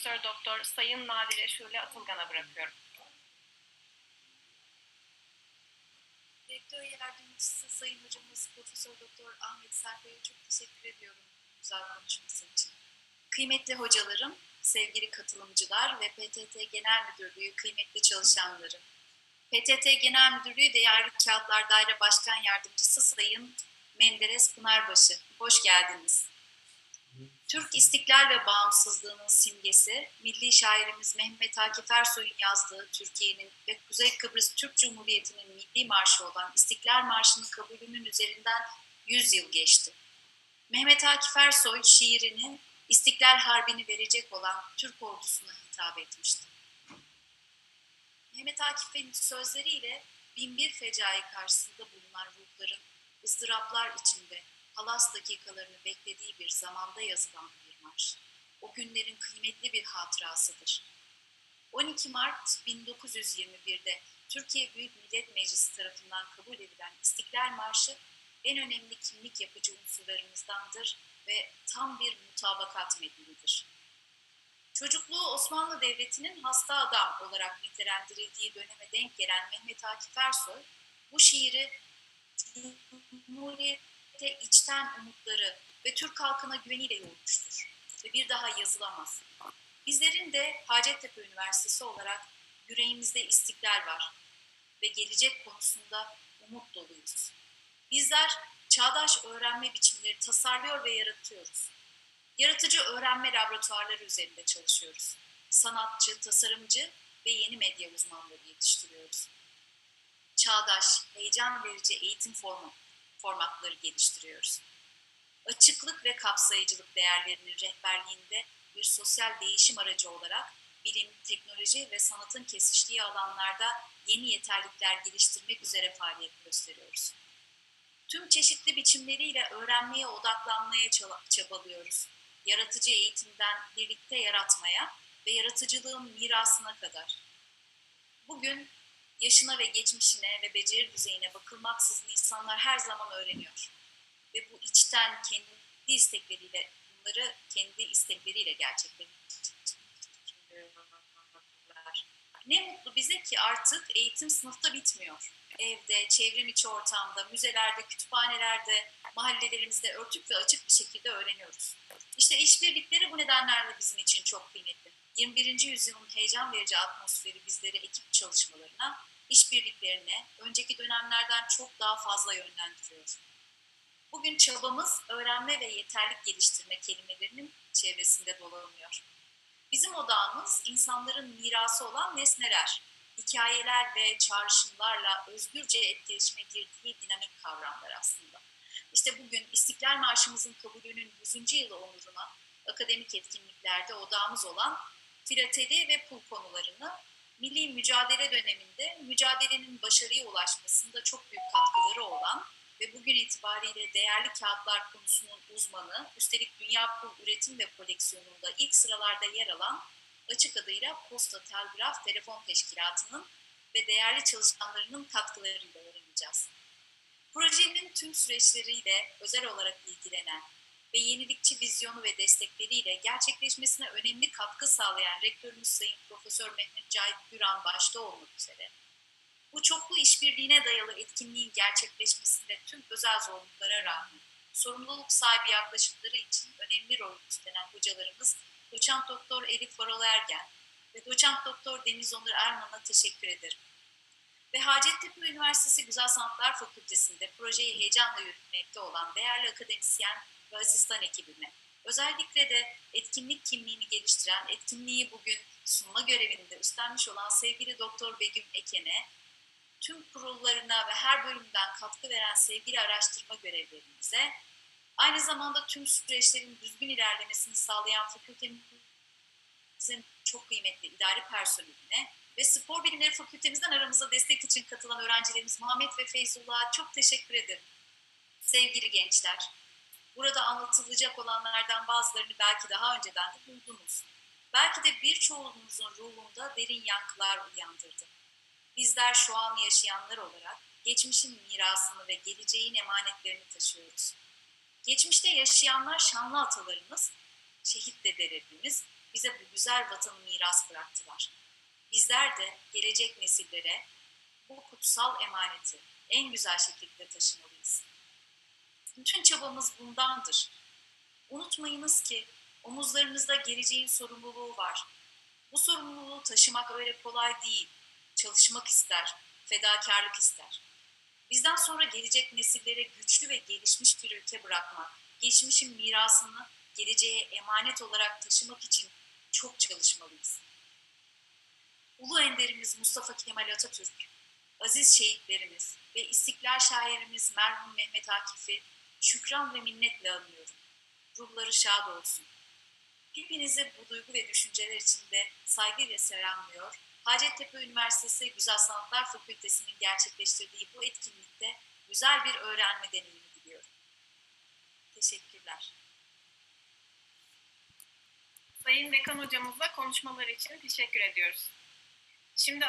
Profesör Doktor Sayın Nadire Şule Atılgan'a bırakıyorum. Rektör Yardımcısı Sayın Hocamız Profesör Doktor Ahmet Serpay'a çok teşekkür ediyorum güzel konuşması için. Kıymetli hocalarım, sevgili katılımcılar ve PTT Genel Müdürlüğü kıymetli çalışanları. PTT Genel Müdürlüğü Değerli Kağıtlar Daire Başkan Yardımcısı Sayın Menderes Pınarbaşı, hoş geldiniz. Türk istiklal ve bağımsızlığının simgesi, milli şairimiz Mehmet Akif Ersoy'un yazdığı Türkiye'nin ve Kuzey Kıbrıs Türk Cumhuriyeti'nin milli marşı olan İstiklal Marşı'nın kabulünün üzerinden 100 yıl geçti. Mehmet Akif Ersoy şiirini İstiklal Harbi'ni verecek olan Türk ordusuna hitap etmişti. Mehmet Akif'in sözleriyle binbir fecai karşısında bulunan ruhların ızdıraplar içinde halas dakikalarını beklediği bir zamanda yazılan bir marş. O günlerin kıymetli bir hatırasıdır. 12 Mart 1921'de Türkiye Büyük Millet Meclisi tarafından kabul edilen İstiklal Marşı en önemli kimlik yapıcı unsurlarımızdandır ve tam bir mutabakat metnidir. Çocukluğu Osmanlı Devleti'nin hasta adam olarak nitelendirildiği döneme denk gelen Mehmet Akif Ersoy, bu şiiri Cumhuriyete içten umutları ve Türk halkına güveniyle yoğurmuştur ve bir daha yazılamaz. Bizlerin de Hacettepe Üniversitesi olarak yüreğimizde istiklal var ve gelecek konusunda umut doluyuz. Bizler çağdaş öğrenme biçimleri tasarlıyor ve yaratıyoruz. Yaratıcı öğrenme laboratuvarları üzerinde çalışıyoruz. Sanatçı, tasarımcı ve yeni medya uzmanları yetiştiriyoruz. Çağdaş, heyecan verici eğitim formu, formatları geliştiriyoruz. Açıklık ve kapsayıcılık değerlerinin rehberliğinde bir sosyal değişim aracı olarak bilim, teknoloji ve sanatın kesiştiği alanlarda yeni yeterlikler geliştirmek üzere faaliyet gösteriyoruz. Tüm çeşitli biçimleriyle öğrenmeye odaklanmaya çabalıyoruz. Yaratıcı eğitimden birlikte yaratmaya ve yaratıcılığın mirasına kadar. Bugün yaşına ve geçmişine ve beceri düzeyine bakılmaksızın insanlar her zaman öğreniyor. Ve bu içten kendi istekleriyle bunları kendi istekleriyle gerçekleştiriyorlar. Ne mutlu bize ki artık eğitim sınıfta bitmiyor. Evde, çevrim içi ortamda, müzelerde, kütüphanelerde, mahallelerimizde örtük ve açık bir şekilde öğreniyoruz. İşte işbirlikleri bu nedenlerle bizim için çok kıymetli. 21. yüzyılın heyecan verici atmosferi bizleri ekip çalışmalarına, işbirliklerine önceki dönemlerden çok daha fazla yönlendiriyor. Bugün çabamız öğrenme ve yeterlik geliştirme kelimelerinin çevresinde dolanıyor. Bizim odağımız insanların mirası olan nesneler, hikayeler ve çağrışımlarla özgürce etkileşime girdiği dinamik kavramlar aslında. İşte bugün İstiklal Marşımızın kabulünün 100. yılı onuruna akademik etkinliklerde odağımız olan filateli ve pul konularını milli mücadele döneminde mücadelenin başarıya ulaşmasında çok büyük katkıları olan ve bugün itibariyle değerli kağıtlar konusunun uzmanı, üstelik dünya pul üretim ve koleksiyonunda ilk sıralarda yer alan açık adıyla Posta Telgraf Telefon Teşkilatı'nın ve değerli çalışanlarının katkılarıyla öğreneceğiz. Projenin tüm süreçleriyle özel olarak ilgilenen ve yenilikçi vizyonu ve destekleriyle gerçekleşmesine önemli katkı sağlayan rektörümüz Sayın Profesör Mehmet Cahit Güran başta olmak üzere bu çoklu işbirliğine dayalı etkinliğin gerçekleşmesinde tüm özel zorluklara rağmen sorumluluk sahibi yaklaşımları için önemli rol üstlenen hocalarımız Doçent Doktor Elif Varol Ergen ve Doçent Doktor Deniz Onur Erman'a teşekkür ederim. Ve Hacettepe Üniversitesi Güzel Sanatlar Fakültesi'nde projeyi heyecanla yürütmekte olan değerli akademisyen ve asistan ekibime, özellikle de etkinlik kimliğini geliştiren, etkinliği bugün sunma görevinde üstlenmiş olan sevgili Doktor Begüm Eken'e, tüm kurullarına ve her bölümden katkı veren sevgili araştırma görevlerimize, aynı zamanda tüm süreçlerin düzgün ilerlemesini sağlayan fakültemizin çok kıymetli idari personeline ve spor bilimleri fakültemizden aramıza destek için katılan öğrencilerimiz Muhammed ve Feyzullah'a çok teşekkür ederim. Sevgili gençler, burada anlatılacak olanlardan bazılarını belki daha önceden de duydunuz. Belki de birçoğunuzun ruhunda derin yankılar uyandırdı. Bizler şu an yaşayanlar olarak geçmişin mirasını ve geleceğin emanetlerini taşıyoruz. Geçmişte yaşayanlar şanlı atalarımız, şehit dedelerimiz bize bu güzel vatanı miras bıraktılar. Bizler de gelecek nesillere bu kutsal emaneti en güzel şekilde taşımalıyız. Bütün çabamız bundandır. Unutmayınız ki omuzlarınızda geleceğin sorumluluğu var. Bu sorumluluğu taşımak öyle kolay değil. Çalışmak ister, fedakarlık ister. Bizden sonra gelecek nesillere güçlü ve gelişmiş bir ülke bırakmak, geçmişin mirasını geleceğe emanet olarak taşımak için çok çalışmalıyız. Ulu enderimiz Mustafa Kemal Atatürk, aziz şehitlerimiz ve istiklal şairimiz merhum Mehmet Akif'i şükran ve minnetle anıyorum. Ruhları şad olsun. Hepinizi bu duygu ve düşünceler içinde saygıyla selamlıyor. Hacettepe Üniversitesi Güzel Sanatlar Fakültesi'nin gerçekleştirdiği bu etkinlikte güzel bir öğrenme deneyimi diliyorum. Teşekkürler. Sayın Dekan hocamıza konuşmaları için teşekkür ediyoruz. Şimdi